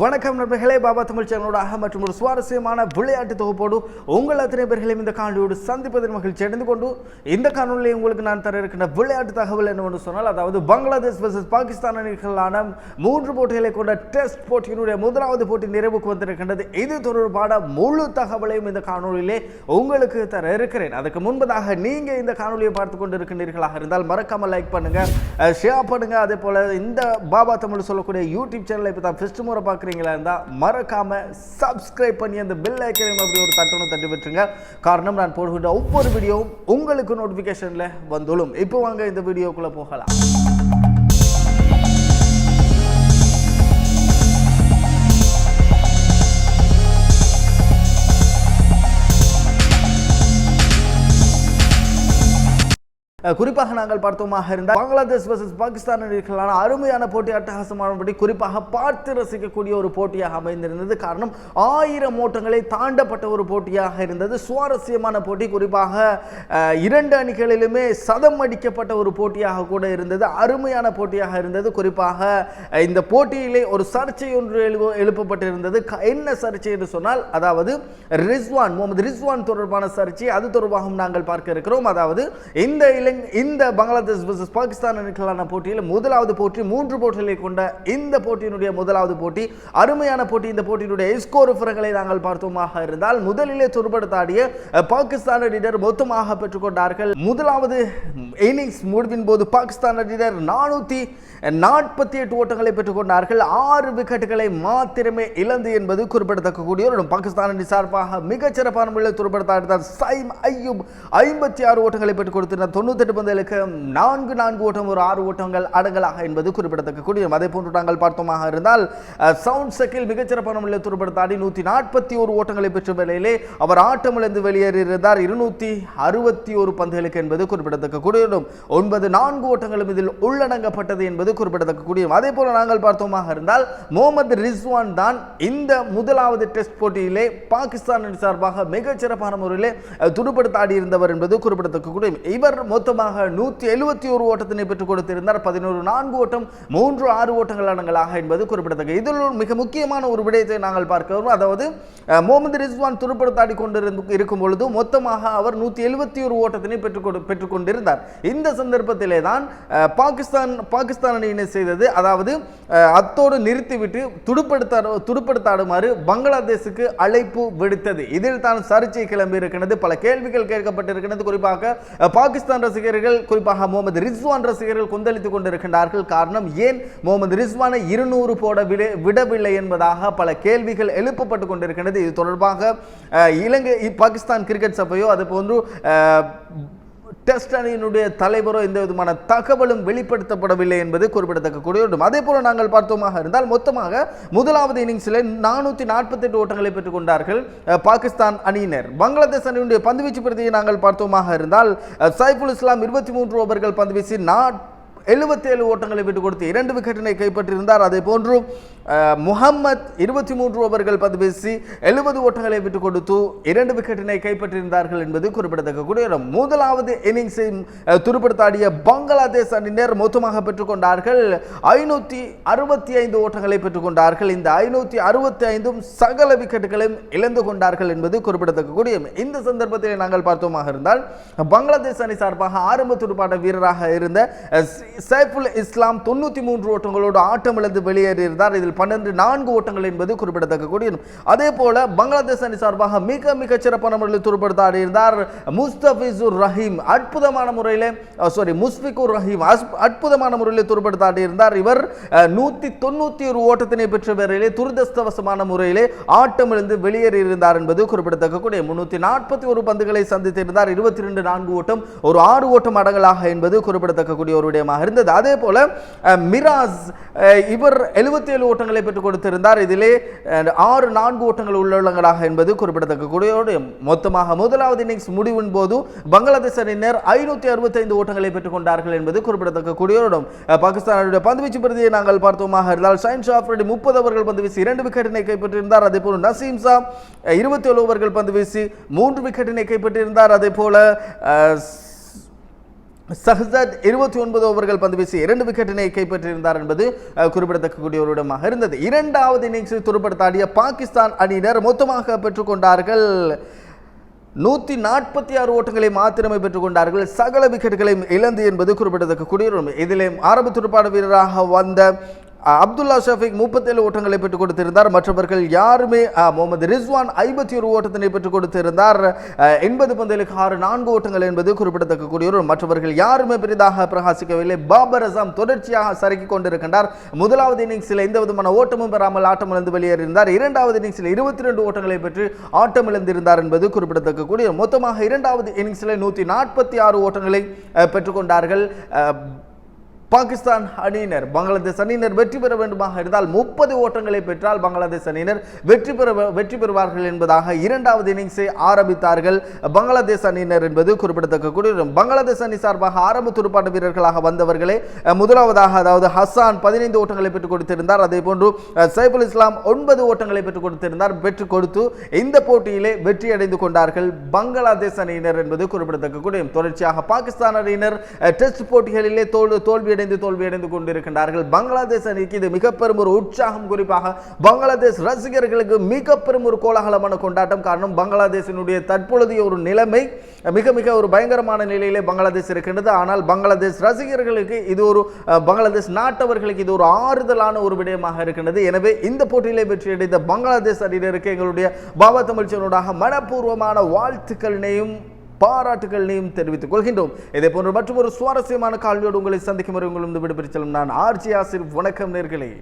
வணக்கம் நண்பர்களே பாபா தமிழ் சேனலோட மற்றும் ஒரு சுவாரஸ்யமான விளையாட்டு தொகுப்போடு உங்கள் அத்தனை பேர்களையும் இந்த காணொலியோடு சந்திப்பதில் மகிழ்ச்சி அடைந்து கொண்டு இந்த காணொலியை உங்களுக்கு நான் தர இருக்கின்ற விளையாட்டு தகவல் என்னவென்று சொன்னால் அதாவது பங்களாதேஷ் வர்சஸ் பாகிஸ்தான் அணிகளான மூன்று போட்டிகளை கொண்ட டெஸ்ட் போட்டியினுடைய முதலாவது போட்டி நிறைவுக்கு வந்திருக்கின்றது. இது தொடர்பான முழு தகவலையும் இந்த காணொலியிலே உங்களுக்கு தர இருக்கிறேன். அதுக்கு முன்பதாக நீங்கள் இந்த காணொலியை பார்த்து கொண்டு இருக்கின்றீர்களாக இருந்தால் மறக்காமல் லைக் பண்ணுங்கள் ஷேர் பண்ணுங்கள் அதே போல் இந்த பாபா தமிழ் சொல்லக்கூடிய யூடியூப் சேனலை இப்போ தான் ஃபஸ்ட் முறை பார்க்க பார்க்குறீங்களா இருந்தால் மறக்காம சப்ஸ்கிரைப் பண்ணி அந்த பெல் ஐக்கனையும் அப்படி ஒரு தட்டணும் தட்டி விட்டுருங்க. காரணம் நான் போடுகின்ற ஒவ்வொரு வீடியோவும் உங்களுக்கு நோட்டிஃபிகேஷனில் வந்துடும். இப்போ வாங்க இந்த வீடியோக்குள்ளே போகலாம். குறிப்பாக நாங்கள் பார்த்தோமாக இருந்தால் பங்களாதேஷ் வர்சஸ் பாகிஸ்தான் அணிகளான அருமையான போட்டி அட்டகாசமானபடி குறிப்பாக பார்த்து ரசிக்கக்கூடிய ஒரு போட்டியாக அமைந்திருந்தது. காரணம் ஆயிரம் ஓட்டங்களை தாண்டப்பட்ட ஒரு போட்டியாக இருந்தது. சுவாரஸ்யமான போட்டி. குறிப்பாக இரண்டு அணிகளிலுமே சதம் அடிக்கப்பட்ட ஒரு போட்டியாக கூட இருந்தது. அருமையான போட்டியாக இருந்தது. குறிப்பாக இந்த போட்டியிலே ஒரு சர்ச்சை ஒன்று எழுவ எழுப்பப்பட்டிருந்தது. க- என்ன சர்ச்சை என்று சொன்னால் அதாவது ரிஸ்வான் முகமது ரிஸ்வான் தொடர்பான சர்ச்சை. அது தொடர்பாகவும் நாங்கள் பார்க்க இருக்கிறோம். அதாவது இந்த இலங்கை இந்த பங்களாதேஷ் வர்சஸ் பாகிஸ்தான் அணிகளான போட்டியில் முதலாவது போட்டி மூன்று போட்டிகளை கொண்ட இந்த போட்டியினுடைய முதலாவது போட்டி. அருமையான போட்டி. இந்த போட்டியினுடைய ஸ்கோர் விவரங்களை நாங்கள் பார்த்தோமாக இருந்தால் முதலிலே துருப்படுத்தாடிய பாகிஸ்தான் அணியினர் மொத்தமாக பெற்றுக்கொண்டார்கள். முதலாவது இன்னிங்ஸ் முடிவின் போது பாகிஸ்தான் அணியினர் நானூற்றி நாற்பத்தி எட்டு ஓட்டங்களை பெற்றுக்கொண்டார்கள். ஆறு விக்கெட்டுகளை மாத்திரமே இழந்து என்பது குறிப்பிடத்தக்கக்கூடிய ஒரு பாகிஸ்தான் அணி சார்பாக மிகச்சிறப்பான முறையில் துருப்படுத்தாடினார் சைம் ஐயூப் ஐம்பத்தி ஆறு ஓட்டங்களை பெற்றுக் கொடுத்திருந்தார். முப்பத்தெட்டு பந்துகளுக்கு நான்கு நான்கு ஓட்டம் ஒரு ஆறு ஓட்டங்கள் அடங்கலாக என்பது குறிப்பிடத்தக்க கூடிய அதே போன்று நாங்கள் பார்த்தோமாக இருந்தால் சவுண்ட் செக்கில் மிகச்சிறப்பான முறையில் துருப்படுத்தாடி நூற்றி நாற்பத்தி ஒரு ஓட்டங்களை பெற்ற வேளையிலே அவர் ஆட்டமிழந்து வெளியேறியிருந்தார். இருநூற்றி அறுபத்தி ஒரு பந்துகளுக்கு என்பது குறிப்பிடத்தக்க ஒன்பது நான்கு ஓட்டங்களும் இதில் உள்ளடங்கப்பட்டது என்பது குறிப்பிடத்தக்க கூடிய அதே போல நாங்கள் பார்த்தோமாக இருந்தால் முகமது ரிஸ்வான் தான் இந்த முதலாவது டெஸ்ட் போட்டியிலே பாகிஸ்தான் சார்பாக மிகச்சிறப்பான முறையிலே அஹ், இருந்தவர் என்பது குறிப்பிடத்தக்க இவர் இவர் மொத்தமாக நூற்றி எழுபத்தி ஒரு ஓட்டத்தினை பெற்றுக் கொடுத்திருந்தார். பதினோரு நான்கு ஓட்டம் மூன்று ஆறு ஓட்டங்களானங்களாக என்பது குறிப்பிடத்தக்க இதில் மிக முக்கியமான ஒரு விடயத்தை நாங்கள் பார்க்கிறோம் அதாவது முகமது ரிஸ்வான் துடுப்படுத்தாடி கொண்டிருந்து இருக்கும் பொழுது மொத்தமாக அவர் நூற்றி எழுபத்தி ஒரு ஓட்டத்தினை பெற்றுக் கொடு பெற்றுக் கொண்டிருந்தார். இந்த சந்தர்ப்பத்திலே தான் அஹ், பாகிஸ்தான் பாகிஸ்தான் அணியினை செய்தது. அதாவது அத்தோடு நிறுத்திவிட்டு துடுப்படுத்த துடுப்படுத்தாடுமாறு பங்களாதேஷுக்கு அழைப்பு விடுத்தது. இதில் தான் சர்ச்சை கிளம்பி இருக்கிறது பல கேள்விகள் கேட்கப்பட்டிருக்கிறது. குறிப்பாக பாகிஸ்தான் பாகிஸ்தான் ரசிகர்கள் குறிப்பாக முகமது ரிஸ்வான் ரசிகர்கள் கொந்தளித்துக் கொண்டிருக்கின்றார்கள். காரணம் ஏன் முகமது ரிஸ்வானை இருநூறு போட விட விடவில்லை என்பதாக பல கேள்விகள் எழுப்பப்பட்டு கொண்டிருக்கிறது இது தொடர்பாக இலங்கை பாகிஸ்தான் கிரிக்கெட் சபையோ அது போன்று டெஸ்ட் அணியினுடைய தலைவரோ எந்த விதமான தகவலும் வெளிப்படுத்தப்படவில்லை என்பது குறிப்பிடத்தக்க கூடிய ஒன்று அதே போல நாங்கள் பார்த்தோமாக இருந்தால் மொத்தமாக முதலாவது இன்னிங்ஸில் நானூற்றி நாற்பத்தெட்டு ஓட்டங்களை பெற்றுக் கொண்டார்கள் பாகிஸ்தான் அணியினர். பங்களாதேஷ் அணியினுடைய பந்துவீச்சு பிரதியை நாங்கள் பார்த்தோமாக இருந்தால் சைஃபுல் இஸ்லாம் இருபத்தி மூன்று ஓவர்கள் பந்துவீசி நாட் எழுபத்தேழு ஓட்டங்களை விட்டுக் கொடுத்து இரண்டு விக்கெட்டினை கைப்பற்றியிருந்தார். அதே போன்று முகம்மத் இருபத்தி மூன்று ஓவர்கள் பந்து வீசி எழுபது ஓட்டங்களை விட்டுக் கொடுத்து இரண்டு விக்கெட்டினை கைப்பற்றியிருந்தார்கள் என்பது குறிப்பிடத்தக்கக்கூடிய முதலாவது இன்னிங்ஸை துருப்படுத்தாடிய பங்களாதேஷ் அணியினர் மொத்தமாக பெற்றுக்கொண்டார்கள் ஐநூற்றி அறுபத்தி ஐந்து ஓட்டங்களை பெற்றுக்கொண்டார்கள் இந்த ஐநூற்றி அறுபத்தி ஐந்தும் சகல விக்கெட்டுகளையும் இழந்து கொண்டார்கள் என்பது குறிப்பிடத்தக்க கூடிய இந்த சந்தர்ப்பத்தில் நாங்கள் பார்த்தோமாக இருந்தால் பங்களாதேஷ் அணி சார்பாக ஆரம்ப துடுப்பாட்ட வீரராக இருந்த சைஃபுல் இஸ்லாம் தொண்ணூற்றி மூன்று ஓட்டங்களோடு ஆட்டம் இழந்து வெளியேறியிருந்தார். இதில் பன்னெண்டு நான்கு ஓட்டங்கள் என்பது குறிப்பிடத்தக்க கூடிய அதே போல பங்களாதேஷ் அணி சார்பாக மிக மிக சிறப்பான முறையில் துடுப்படுத்தாடி இருந்தார் முஸ்தபிசுர் ரஹீம். அற்புதமான முறையில் சாரி முஸ்பிகுர் ரஹீம் அஸ்- அற்புதமான முறையில் துடுப்படுத்தாடி இருந்தார் இவர் நூற்றி தொண்ணூற்றி ஒரு ஓட்டத்தினை பெற்ற வேளையிலே துரதிருஷ்டவசமான முறையிலே ஆட்டம் இழந்து வெளியேறியிருந்தார் என்பது குறிப்பிடத்தக்க கூடிய முன்னூற்றி நாற்பத்தி ஒரு பந்துகளை சந்தித்திருந்தார். இருபத்தி ரெண்டு நான்கு ஓட்டம் ஒரு ஆறு ஓட்டம் அடங்கலாக என்பது குறிப்பிடத்தக்க கூடிய ஒரு விடயமாக இருந்தது அதே போல் மிராஸ் இவர் எழுபத்தி ஏழு ஓட்டங்களை பெற்றுக் கொடுத்திருந்தார். இதிலே ஆறு நான்கு ஓட்டங்கள் உள்ளவர்களாக என்பது குறிப்பிடத்தக்க கூடியோடு மொத்தமாக முதலாவது இன்னிங்ஸ் முடிவின் போது பங்களாதேஷ் அணியினர் ஐநூற்றி அறுபத்தைந்து ஓட்டங்களை பெற்றுக் கொண்டார்கள் என்பது குறிப்பிடத்தக்க கூடியோடும் பாகிஸ்தானுடைய பந்துவீச்சு பிரதியை நாங்கள் பார்த்தோமாக இருந்தால் ஷைன் ஷாஃப்ரடி முப்பது ஓவர்கள் பந்து வீசி இரண்டு விக்கெட்டினை கைப்பற்றியிருந்தார். அதே போல் நசீம் சா இருபத்தி ஏழு ஓவர்கள் பந்து வீசி மூன்று விக்கெட்டினை கைப்பற்றியிருந்தார். அதே போல சஹ்சத் இருபத்தி ஒன்பது ஓவர்கள் பந்து வீசி இரண்டு விக்கெட்டினை கைப்பற்றியிருந்தார் என்பது குறிப்பிடத்தக்கக்கூடிய ஒரு இடமாக இருந்தது. இரண்டாவது இன்னிங்ஸில் துருப்படுத்தாடிய பாகிஸ்தான் அணியினர் மொத்தமாக பெற்றுக்கொண்டார்கள். நூற்றி நாற்பத்தி ஆறு ஓட்டங்களை மாத்திரமே பெற்றுக்கொண்டார்கள். சகல விக்கெட்டுகளையும் இழந்து என்பது குறிப்பிடத்தக்கக்கூடிய குடியுரிமை இதில் இதிலே ஆரம்ப துடுப்பாட வீரராக வந்த அப்துல்லா ஷஃபிக் முப்பத்தேழு ஓட்டங்களை பெற்றுக் கொடுத்திருந்தார். மற்றவர்கள் யாருமே முகமது ரிஸ்வான் ஐம்பத்தி ஒரு ஓட்டத்தினை பெற்றுக் கொடுத்திருந்தார். எண்பது பந்தலுக்கு ஆறு நான்கு ஓட்டங்கள் என்பது குறிப்பிடத்தக்கக்கூடிய ஒரு மற்றவர்கள் யாருமே பெரிதாக பிரகாசிக்கவில்லை. பாபர் அசாம் தொடர்ச்சியாக சறுக்கிக் கொண்டிருக்கின்றார். முதலாவது இன்னிங்ஸில் எந்த விதமான ஓட்டமும் பெறாமல் ஆட்டமிழந்து வெளியேறியிருந்தார். இரண்டாவது இன்னிங்ஸில் இருபத்தி ரெண்டு ஓட்டங்களை பெற்று ஆட்டமிழந்திருந்தார் என்பது குறிப்பிடத்தக்கக்கூடிய மொத்தமாக இரண்டாவது இன்னிங்ஸில் நூற்றி நாற்பத்தி ஆறு ஓட்டங்களை பெற்றுக்கொண்டார்கள் பாகிஸ்தான் அணியினர் பங்களாதேஷ் அணியினர் வெற்றி பெற வேண்டுமாக இருந்தால் முப்பது ஓட்டங்களை பெற்றால் பங்களாதேஷ் அணியினர் வெற்றி பெற வெற்றி பெறுவார்கள் என்பதாக இரண்டாவது இன்னிங்ஸை ஆரம்பித்தார்கள் பங்களாதேஷ் அணியினர் என்பது குறிப்பிடத்தக்கக்கூடிய ஒரு பங்களாதேஷ் அணி சார்பாக ஆரம்ப துடுப்பாட்ட வீரர்களாக வந்தவர்களே முதலாவதாக அதாவது ஹசான் பதினைந்து ஓட்டங்களை பெற்றுக் கொடுத்திருந்தார். அதே போன்று சைபுல் இஸ்லாம் ஒன்பது ஓட்டங்களை பெற்றுக் கொடுத்திருந்தார். பெற்றுக் கொடுத்து இந்த போட்டியிலே வெற்றி அடைந்து கொண்டார்கள் பங்களாதேஷ் அணியினர் என்பது குறிப்பிடத்தக்கக்கூடிய தொடர்ச்சியாக பாகிஸ்தான் அணியினர் டெஸ்ட் போட்டிகளிலே தோல் தோல்வியடைந்து தோல்வியடைந்து கொண்டிருக்கின்றார்கள். பங்களாதேஷ் அணிக்கு இது மிக பெரும் ஒரு உற்சாகம் குறிப்பாக பங்களாதேஷ் ரசிகர்களுக்கு மிக பெரும் ஒரு கோலாகலமான கொண்டாட்டம். காரணம் பங்களாதேஷினுடைய தற்பொழுதைய ஒரு நிலைமை மிக மிக ஒரு பயங்கரமான நிலையிலே பங்களாதேஷ் இருக்கின்றது. ஆனால் பங்களாதேஷ் ரசிகர்களுக்கு இது ஒரு பங்களாதேஷ் நாட்டவர்களுக்கு இது ஒரு ஆறுதலான ஒரு விடயமாக இருக்கின்றது. எனவே இந்த போட்டியிலே வெற்றியடைந்த பங்களாதேஷ் அணியினருக்கு எங்களுடைய பாபா தமிழ்ச்சனூடாக மனப்பூர்வமான வாழ்த்துக்களினையும் பாராட்டுகளையும் தெரிவித்துக் கொள்கின்றோம். இதே போன்று மற்றும் ஒரு சுவாரஸ்யமான கால்வியோடு உங்களை சந்திக்கும் வரை உங்களும் விடுபெற்று செல்லும் நான் ஆர்ஜி ஆசிர் வணக்கம் நேர்களே.